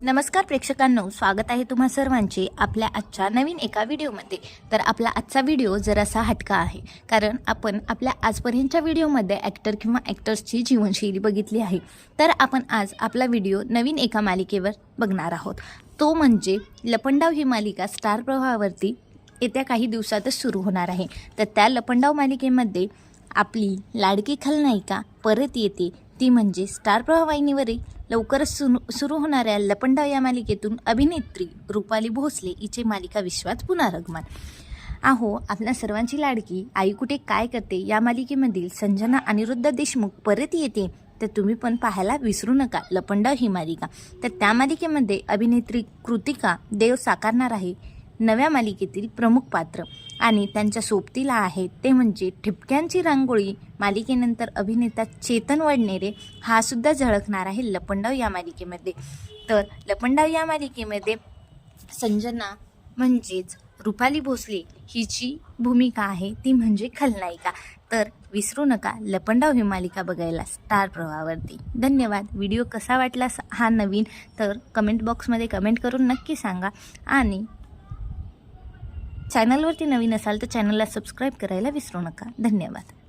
नमस्कार प्रेक्षकांनो स्वागत आहे तुम्हा सर्वांचे आपल्या आजच्या नवीन एका व्हिडिओमध्ये. तर आपला आजचा व्हिडिओ जरासा हटका आहे कारण आपण आपल्या आजपर्यंतच्या व्हिडिओमध्ये ॲक्टर किंवा ॲक्टर्सची जीवनशैली बघितली आहे. तर आपण आज आपला व्हिडिओ नवीन एका मालिकेवर बघणार आहोत. तो म्हणजे लपंडाव ही मालिका स्टार प्रवाहावरती येत्या काही दिवसातच सुरू होणार आहे. तर त्या लपंडाव मालिकेमध्ये आपली लाडकी खलनायिका परत येते. ती म्हणजे स्टार प्रवाह लवकरच सुरू सुरू होणाऱ्या लपंडा या मालिकेतून अभिनेत्री रुपाली भोसले हिचे मालिका विश्वात पुनरागमन आहो आपल्या सर्वांची लाडकी आई कुठे काय करते या मालिकेमधील संजना अनिरुद्ध देशमुख परत येते तर तुम्ही पण पाहायला विसरू नका लपंडाव ही मालिका. तर त्या मालिकेमध्ये अभिनेत्री कृतिका देव साकारणार आहे नव्या मालिकेतील प्रमुख पात्र. आणि त्यांच्या सोबतीला आहे. ते म्हणजे ठिपक्यांची रांगोळी मालिकेनंतर अभिनेता चेतन वडनेरे हा सुद्धा झळकणार आहे लपंडाव या मालिकेमध्ये. तर लपंडाव या मालिकेमध्ये संजना म्हणजेच रुपाली भोसले हिची भूमिका आहे. ती म्हणजे खलनायिका. तर विसरू नका लपंडाव ही मालिका बघायला स्टार प्रवाहावरती. धन्यवाद. व्हिडिओ कसा वाटला हा नवीन तर कमेंट बॉक्समध्ये कमेंट करून नक्की सांगा. आणि चॅनलवरती नवीन असाल तर चॅनलला सबस्क्राईब करायला विसरू नका. धन्यवाद.